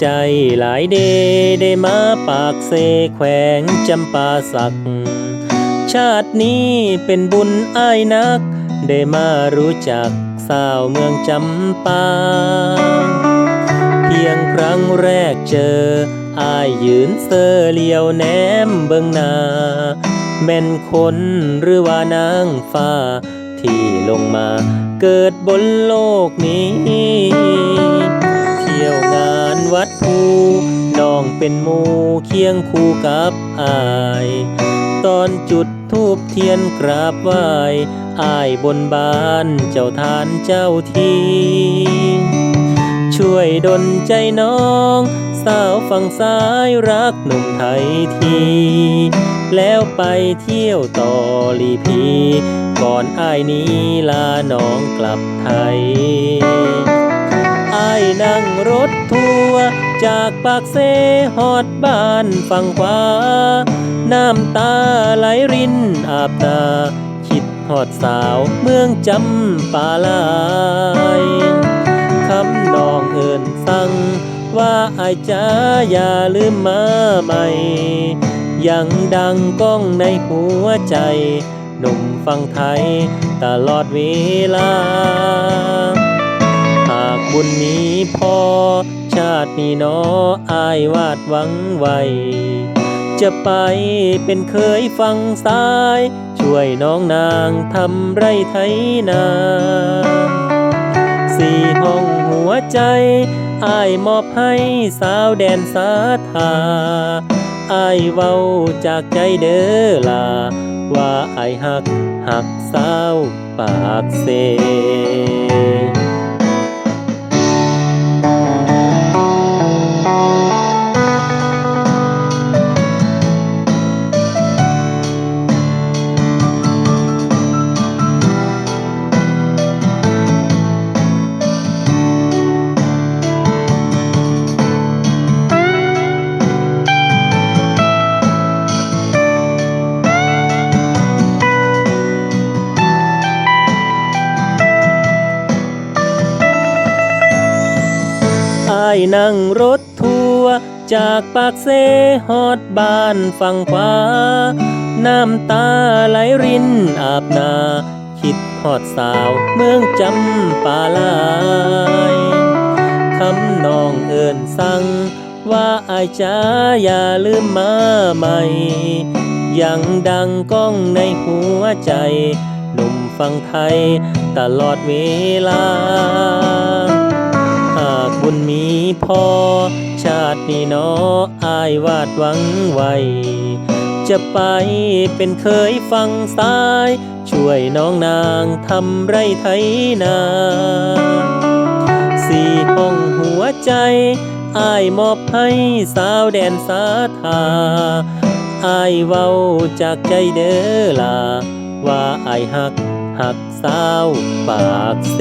ใจหลายเดได้มาปากเซแขวงจำปาสัก ชาตินี้เป็นบุญอ้ายนัก ได้มารู้จักสาวเมืองจำปา เพียงครั้งแรกเจออายยืนเซอเลียวแนมเบิงนาแม่นคนหรือว่านางฟ้า ที่ลงมาเกิดบนโลกนี้ เป็นหมูเคียงคู่กับอาย ตอนจุดทูบเทียนกราบไหว้อายบนบานเจ้าทานเจ้าทีช่วยดลใจน้อง สาวฝั่งซ้ายรักหนุ่มไทยที แล้วไปเที่ยวต่อลีพี ก่อนอ้ายนี้ลาน้องกลับไทยอ้ายนั่งรถทัว จากปากเซฮอดบ้านฝั่งขวา น้ำตาไหลรินอาบตา คิดฮอดสาวเมืองจำปาลายคำนองเอินสั่ง ว่าไอาจ้าอย่าลืมมาใหม่ ยังดังก้องในหัวใจหนุ่มฟังไทยตลอดเวลา บุญมีพอ ชาตินี้นออายวาดหวังไว้จะไปเป็นเคยฟังซ้าย ช่วยน้องนางทำไรไทยนาสี่ห้องหัวใจอายมอบให้สาวแดนสาธาอายเว้าจากใจเด้อลา ว่าอายหักหักสาวปากเซายนั่งรถทัวร์จากปากเซฮอดบ้านฝั่งขวา น้ำตาไหลรินอาบนา คิดฮอดสาวเมืองจำปาลายคำนองเอินสั่ง ว่าอายจ้าอย่าลืมมาใหม่ ยังดังก้องในหัวใจ หนุ่มฟังไทยตลอดเวลา ชาตินี้นออายวาดหวังไว้จะไปเป็นเคยฟังซ้าย ช่วยน้องนางทำไรไทยนาสี่ห้องหัวใจอายมอบให้สาวแดนสาธาอายเว้าจากใจเด้อลา ว่าอายหักหักสาวปากเซ